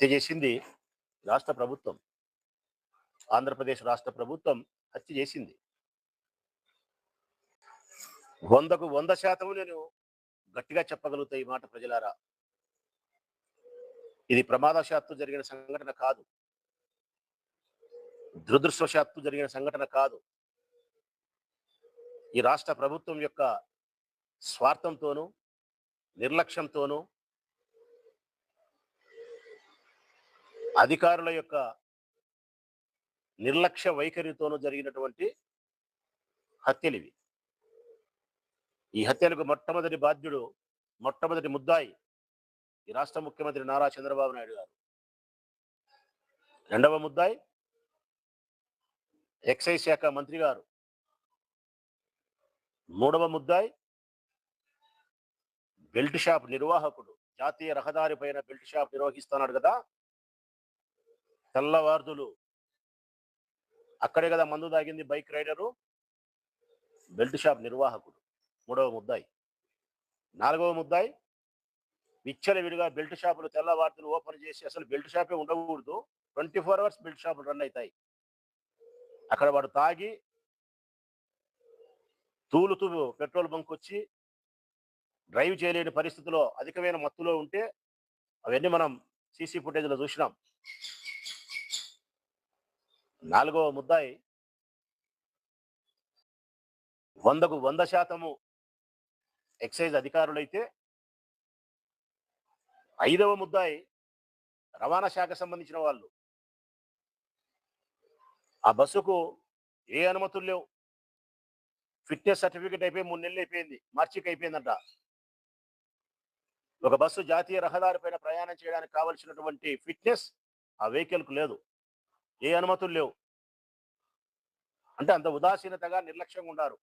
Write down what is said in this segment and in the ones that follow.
హత్య చేసింది రాష్ట్ర ప్రభుత్వం. ఆంధ్రప్రదేశ్ రాష్ట్ర ప్రభుత్వం హత్య చేసింది. వందకు వంద శాతం నేను గట్టిగా చెప్పగలుగుతా ఈ మాట ప్రజలారా. ఇది ప్రమాదశాత్తు జరిగిన సంఘటన కాదు. దురదృష్టవశాత్తు జరిగిన సంఘటన కాదు. ఈ రాష్ట్ర ప్రభుత్వం యొక్క స్వార్థంతోనూ నిర్లక్ష్యంతోనూ అధికారుల యొక్క నిర్లక్ష్య వైఖరితోనూ జరిగినటువంటి హత్యలు ఇవి ఈ హత్యలకు మొట్టమొదటి బాధ్యుడు మొట్టమొదటి ముద్దాయి ఈ రాష్ట్ర ముఖ్యమంత్రి నారా చంద్రబాబు నాయుడు గారు. రెండవ ముద్దాయి ఎక్సైజ్ శాఖ మంత్రి గారు. మూడవ ముద్దాయి బెల్ట్ షాప్ నిర్వాహకుడు జాతీయ రహదారి పైన బెల్ట్ షాప్ నిర్వహిస్తున్నాడు కదా తెల్లవార్దులు అక్కడే కదా మందు తాగింది బైక్ రైడరు. బెల్ట్ షాప్ నిర్వాహకుడు. మూడవ ముద్దాయి. నాలుగవ ముద్దాయి. విచ్చలవిడిగా బెల్ట్ షాపులు తెల్లవార్తలు ఓపెన్ చేసి అసలు బెల్ట్ షాపే ఉండకూడదు. ట్వంటీ ఫోర్ అవర్స్ బెల్ట్ షాపులు రన్ అవుతాయి అక్కడ వాడు తాగి తూలుతూ పెట్రోల్ బంక్ వచ్చి డ్రైవ్ చేయలేని పరిస్థితిలో అధికమైన మత్తులో ఉంటే అవన్నీ మనం సీసీ ఫుటేజ్లో చూసినాం. నాలుగవ ముద్దాయి. వందకు వంద శాతము ఎక్సైజ్ అధికారులైతే ఐదవ ముద్దాయి రవాణా శాఖ సంబంధించిన వాళ్ళు. ఆ బస్సుకు ఏ అనుమతులు లేవు. ఫిట్నెస్ సర్టిఫికేట్ అయిపోయి మూడు నెలలు అయిపోయింది. మార్చికి అయిపోయిందంట. ఒక బస్సు జాతీయ రహదారి పైన ప్రయాణం చేయడానికి కావలసినటువంటి ఫిట్నెస్ ఆ వెహికల్కు లేదు. ఏ అనుమతులు లేవు. అంటే అంత ఉదాసీనతగా నిర్లక్ష్యంగా ఉన్నారు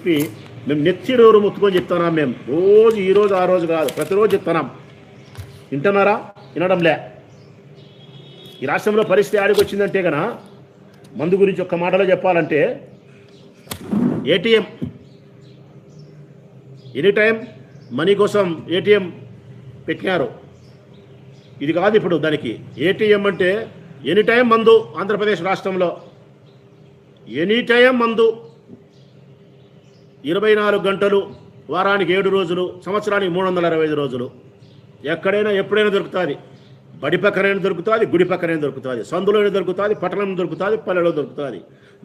చెప్పి మేము నెత్తిడోరు ముత్తుకొని చెప్తున్నాం మేము. రోజు ఈ రోజు ఆ రోజు కాదు ప్రతిరోజు చెప్తున్నాం. వింటున్నారా? వినడంలే. ఈ రాష్ట్రంలో పరిస్థితి ఆడికి వచ్చిందంటే కదా మందు గురించి ఒక్క మాటలో చెప్పాలంటే ఏటీఎం ఎనీ టైం మనీ కోసం ఏటీఎం పెట్టినారు. ఇది కాదు ఇప్పుడు దానికి. ఏటీఎం అంటే ఎనీ టైం మందు ఆంధ్రప్రదేశ్ రాష్ట్రంలో. ఎనీ టైం మందు. ఇరవై నాలుగు గంటలు వారానికి ఏడు రోజులు సంవత్సరానికి మూడు వందల అరవై ఐదు రోజులు. ఎక్కడైనా ఎప్పుడైనా దొరుకుతుంది. బడి పక్కనైనా దొరుకుతుంది గుడి పక్కనైనా దొరుకుతుంది. సందులోనే దొరుకుతుంది పట్టణంలో దొరుకుతుంది పల్లెలో దొరుకుతుంది.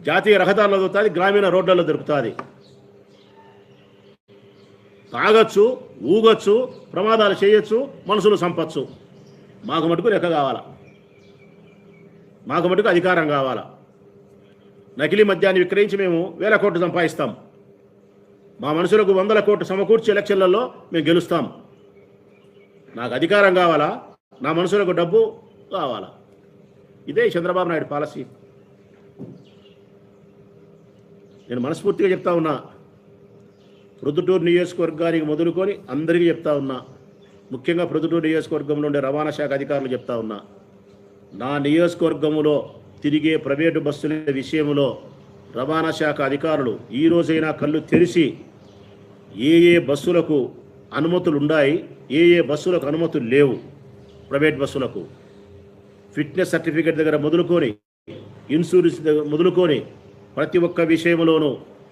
జాతీయ రహదారుల్లో దొరుకుతుంది గ్రామీణ రోడ్లలో దొరుకుతుంది. తాగొచ్చు ఊగొచ్చు ప్రమాదాలు చేయొచ్చు మనుషులు సంపచ్చు మాకు మటుకు లెక్క కావాలా? మాకు మటుకు అధికారం కావాలా? నకిలీ మద్యాన్ని విక్రయించి మేము వేల కోట్లు సంపాదిస్తాం. మా మనుషులకు వందల కోట్లు సమకూర్చి ఎలక్షన్లలో మేము గెలుస్తాం. నాకు అధికారం కావాలా? నా మనుషులకు డబ్బు కావాలా? ఇదే చంద్రబాబు నాయుడు పాలసీ. నేను మనస్ఫూర్తిగా చెప్తా ఉన్నా. ప్రొద్దుటూరు నియోజకవర్గానికి మొదలుకొని అందరికీ చెప్తా ఉన్నా. ముఖ్యంగా ప్రొద్దుటూరు నియోజకవర్గంలో ఉండే రవాణా శాఖ అధికారులు చెప్తా ఉన్నా. నా నియోజకవర్గంలో తిరిగే ప్రైవేటు బస్సుల విషయంలో రవాణా శాఖ అధికారులు ఈ రోజైనా కళ్ళు తెరిచి ఏ ఏ బస్సులకు అనుమతులు ఉన్నాయి ఏ ఏ బస్సులకు అనుమతులు లేవు. ప్రైవేట్ బస్సులకు ఫిట్నెస్ సర్టిఫికేట్ దగ్గర మొదలుకొని ఇన్సూరెన్స్ దగ్గర మొదలుకొని ప్రతి ఒక్క విషయంలోనూ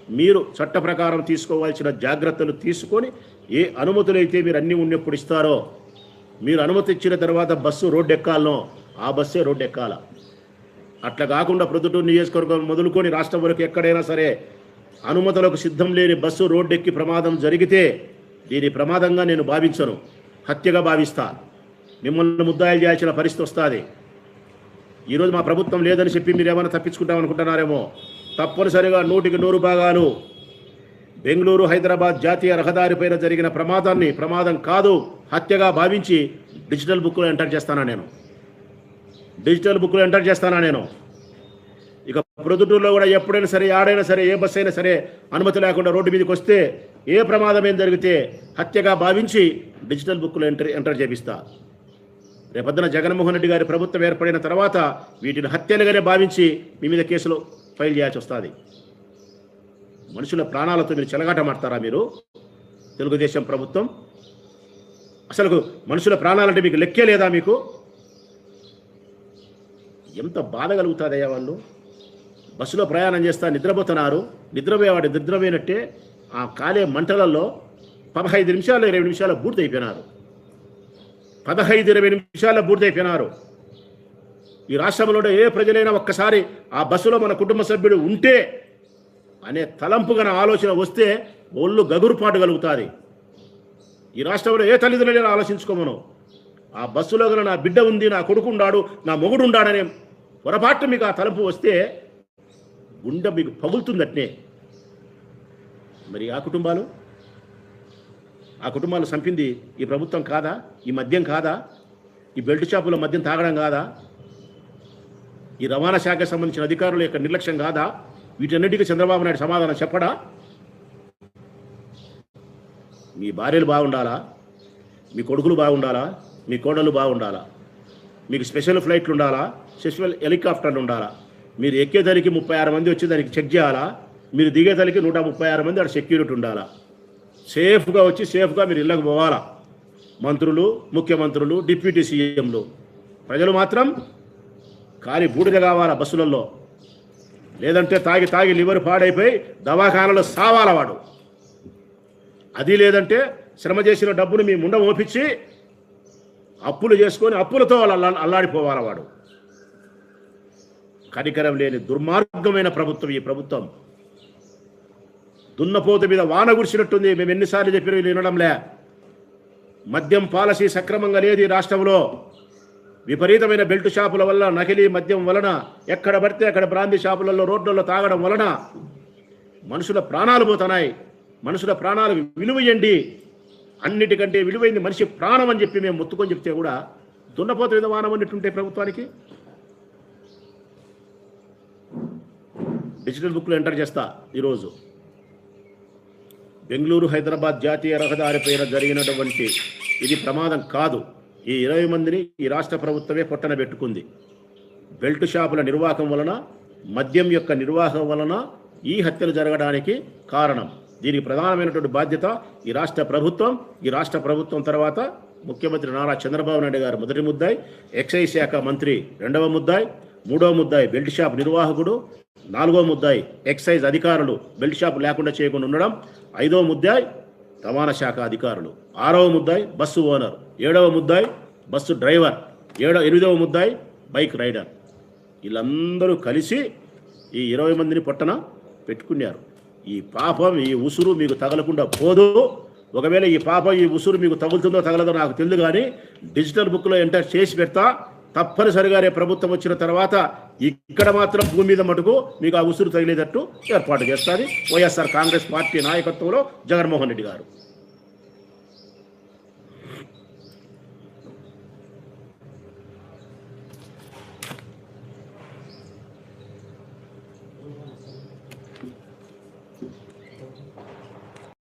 మీరు చట్ట ప్రకారం తీసుకోవాల్సిన జాగ్రత్తలు తీసుకొని ఏ అనుమతులు అయితే మీరు అన్నీ ఉన్నప్పుడు ఇస్తారో మీరు అనుమతి ఇచ్చిన తర్వాత బస్సు రోడ్డు ఎక్కాలనో ఆ బస్సే రోడ్డు ఎక్కాలా అట్లా కాకుండా ప్రొద్దుటూరు నియోజకవర్గం మొదలుకొని రాష్ట్రం వరకు ఎక్కడైనా సరే అనుమతులకు సిద్ధం లేని బస్సు రోడ్డెక్కి ప్రమాదం జరిగితే దీని ప్రమాదంగా నేను భావించను. హత్యగా భావిస్తా. మిమ్మల్ని ముద్దాయిలు చేయాల్సిన పరిస్థితి వస్తుంది. ఈరోజు మా ప్రభుత్వం లేదని చెప్పి మీరు ఏమైనా తప్పించుకుంటాం అనుకుంటున్నారేమో. తప్పనిసరిగా నూటికి నూరు భాగాలు బెంగళూరు హైదరాబాద్ జాతీయ రహదారిపైన జరిగిన ప్రమాదాన్ని ప్రమాదం కాదు హత్యగా భావించి డిజిటల్ బుక్లో ఎంటర్ చేస్తానా నేను? డిజిటల్ బుక్లో ఎంటర్ చేస్తానా నేను? ఇక ప్రొద్దుటూరులో కూడా ఎప్పుడైనా సరే ఆడైనా సరే ఏ బస్సు అయినా సరే అనుమతి లేకుండా రోడ్డు మీదకి వస్తే ఏ ప్రమాదం ఏం జరిగితే హత్యగా భావించి డిజిటల్ బుక్లో ఎంటర్ ఎంటర్ చేపిస్తా. రేపొద్దున జగన్మోహన్ రెడ్డి గారి ప్రభుత్వం ఏర్పడిన తర్వాత వీటిని హత్యలుగానే భావించి మీ మీద కేసులు ఫైల్ చేయాల్సి వస్తుంది. మనుషుల ప్రాణాలతో మీరు చెలగాటమాడతారా మీరు? తెలుగుదేశం ప్రభుత్వం? అసలు మనుషుల ప్రాణాలంటే మీకు లెక్కే లేదా మీకు? ఎంత బాధ కలుగుతుందయ్యా వాళ్ళు? బస్సులో ప్రయాణం చేస్తా నిద్రపోతున్నారు. నిద్రపోయేవాడు నిద్రపోయినట్టే ఆ కాలే మంటలలో పదహైదు నిమిషాలు ఇరవై నిమిషాలు పూర్తయిపోయినారు. పదహైదు ఇరవై నిమిషాలు పూర్తయిపోయినారు. ఈ రాష్ట్రంలో ఏ ప్రజలైనా ఒక్కసారి ఆ బస్సులో మన కుటుంబ సభ్యుడు ఉంటే అనే తలంపు గన ఆలోచన వస్తే ఒళ్ళు గగురుపాటు కలుగుతుంది. ఈ రాష్ట్రంలో ఏ తల్లిదండ్రులైనా ఆలోచించుకోమను. ఆ బస్సులో గల నా బిడ్డ ఉంది నా కొడుకు ఉండాడు నా మొగుడు ఉండాడనే పొరపాటు మీకు ఆ తలుపు వస్తే గుండె మీకు పగులుతుందట్నే. మరి ఆ కుటుంబాలు? ఆ కుటుంబాలు చంపింది ఈ ప్రభుత్వం కాదా? ఈ మద్యం కాదా? ఈ బెల్ట్ షాపుల మద్యం తాగడం కాదా? ఈ రవాణా శాఖకు సంబంధించిన అధికారుల యొక్క నిర్లక్ష్యం కాదా? వీటన్నిటికీ చంద్రబాబు నాయుడు సమాధానం చెప్పడా? మీ భార్యలు బాగుండాలా? మీ కొడుకులు బాగుండాలా? మీ కోడలు బాగుండాలా? మీకు స్పెషల్ ఫ్లైట్లు ఉండాలా? సెషువల్ హెలికాప్టర్లు ఉండాలా? మీరు ఎక్కేదానికి ముప్పై ఆరు మంది వచ్చి దానికి చెక్ చేయాలా? మీరు దిగేదానికి నూట ముప్పై ఆరు మంది అక్కడ సెక్యూరిటీ ఉండాలా? సేఫ్గా వచ్చి సేఫ్గా మీరు ఇళ్ళకు పోవాలా? మంత్రులు ముఖ్యమంత్రులు డిప్యూటీ సీఎంలు. ప్రజలు మాత్రం ఖాళీ బూడిద కావాలా బస్సులలో? లేదంటే తాగి తాగి లివర్ పాడైపోయి దవాఖానలో సావాల వాడు? అది లేదంటే శ్రమ చేసిన డబ్బును మీ ముండ మోపించి అప్పులు చేసుకొని అప్పులతో అల్లా అల్లాడిపోవాల వాడు? కనికరం లేని దుర్మార్గమైన ప్రభుత్వం ఈ ప్రభుత్వం. దున్నపోత మీద వాన గురిసినట్టుంది మేము ఎన్నిసార్లు చెప్పిన వినడంలే మద్యం పాలసీ సక్రమంగా లేదు ఈ రాష్ట్రంలో విపరీతమైన బెల్ట్ షాపుల వల్ల నకిలీ మద్యం వలన ఎక్కడ పడితే అక్కడ బ్రాంతి షాపులలో రోడ్లలో తాగడం వలన మనుషుల ప్రాణాలు పోతున్నాయి. మనుషుల ప్రాణాలు విలువయండి అన్నిటికంటే విలువైంది మనిషి ప్రాణం అని చెప్పి మేము మొత్తుకొని చెప్తే కూడా దున్నపోత మీద వానం అన్నట్టుంటే ప్రభుత్వానికి డిజిటల్ బుక్లో ఎంటర్ చేస్తా ఈరోజు. బెంగళూరు హైదరాబాద్ జాతీయ రహదారి పైన జరిగినటువంటి ఇది ప్రమాదం కాదు. ఈ ఇరవై మందిని ఈ రాష్ట్ర ప్రభుత్వమే పొట్టన పెట్టుకుంది. బెల్ట్ షాపుల నిర్వాహకం వలన మద్యం యొక్క నిర్వాహకం వలన ఈ హత్యలు జరగడానికి కారణం. దీనికి ప్రధానమైనటువంటి బాధ్యత ఈ రాష్ట్ర ప్రభుత్వం. ఈ రాష్ట్ర ప్రభుత్వం తర్వాత ముఖ్యమంత్రి నారా చంద్రబాబు నాయుడు గారు మొదటి ముద్దాయి ఎక్సైజ్ శాఖ మంత్రి రెండవ ముద్దాయి మూడవ ముద్దాయి బెల్ట్ షాప్ నిర్వాహకుడు నాలుగో ముద్దాయి ఎక్సైజ్ అధికారులు బెల్ట్ షాప్ లేకుండా చేయకుండా ఉండడం. ఐదవ ముద్దాయి రవాణా శాఖ అధికారులు. ఆరవ ముద్దాయి బస్సు ఓనర్. ఏడవ ముద్దాయి బస్సు డ్రైవర్. ఏడవ ఎనిమిదవ ముద్దాయి బైక్ రైడర్. వీళ్ళందరూ కలిసి ఈ ఇరవై మందిని పొట్టన పెట్టుకున్నారు. ఈ పాపం ఈ ఉసురు మీకు తగలకుండా పోదు. ఒకవేళ ఈ పాపం ఈ ఉసురు మీకు తగులుతుందో తగలదో నాకు తెలియదు కానీ డిజిటల్ బుక్లో ఎంటర్ చేసి పెడతా. తప్పనిసరిగా రేపు ప్రభుత్వం వచ్చిన తర్వాత ఇక్కడ మాత్రం భూమి మీద మటుకు మీకు ఆ ఉసురు తగిలేటట్టు ఏర్పాటు చేస్తుంది. వైఎస్ఆర్ కాంగ్రెస్ పార్టీ నాయకత్వంలో జగన్మోహన్ రెడ్డి గారు.